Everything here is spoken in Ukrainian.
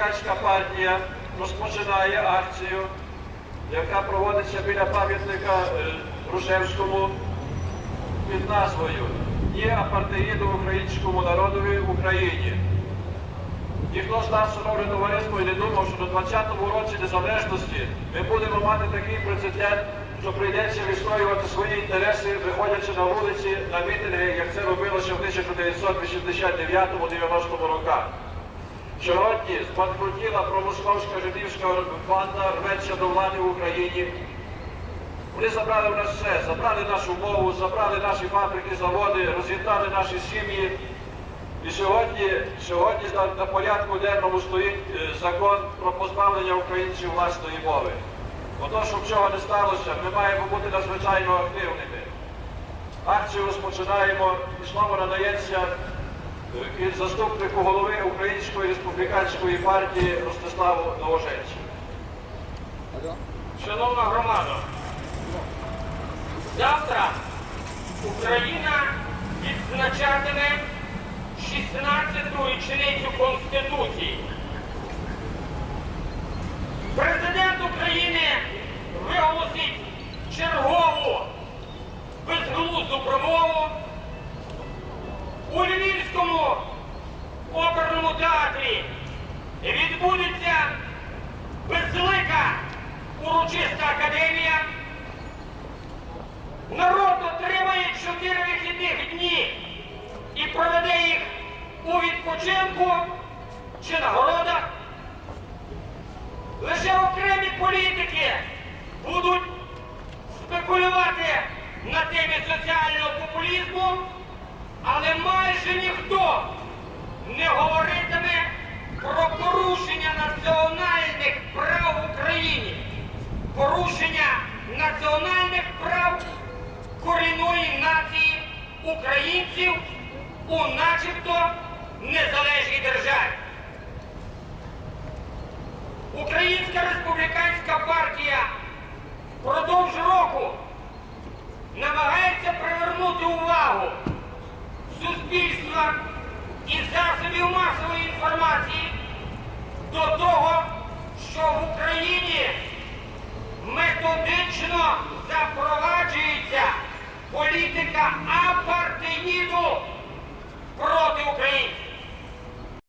республіканська партія розпочинає акцію, яка проводиться біля пам'ятника е, Грушевському під назвою Є апартеїду українському народові в Україні. Ніхто з нас, шановне товариство, і не думав, що до 20-му році незалежності ми будемо мати такий прецедент, що прийдеться відстоювати свої інтереси, виходячи на вулиці на мітинги, як це робилося в 1989-90 роках. Сьогодні спанкрутіла промосковська жидівська банда рветься до влади в Україні. Вони забрали в нас все, забрали нашу мову, забрали наші фабрики, заводи, роз'єднали наші сім'ї. І сьогодні, сьогодні на, порядку денному стоїть е, закон про позбавлення українців власної мови. Ото, щоб цього не сталося, ми маємо бути надзвичайно активними. Акцію розпочинаємо і слово надається заступнику голови Української республіканської партії Ростиславу Новоженцю. Шановна громада, завтра Україна відзначатиме 16-ту річницю Конституції. Оперному театрі відбудеться безлика урочиста академія. Народ отримає чотири вихідних дні і проведе їх у відпочинку чи на городах. Лише окремі політики будуть спекулювати на темі соціального популізму, але майже ніхто не говоритиме про порушення національних прав в Україні, порушення національних прав корінної нації українців у начебто незалежній державі. Українська республіканська партія впродовж року намагається привернути увагу суспільства і засобів масової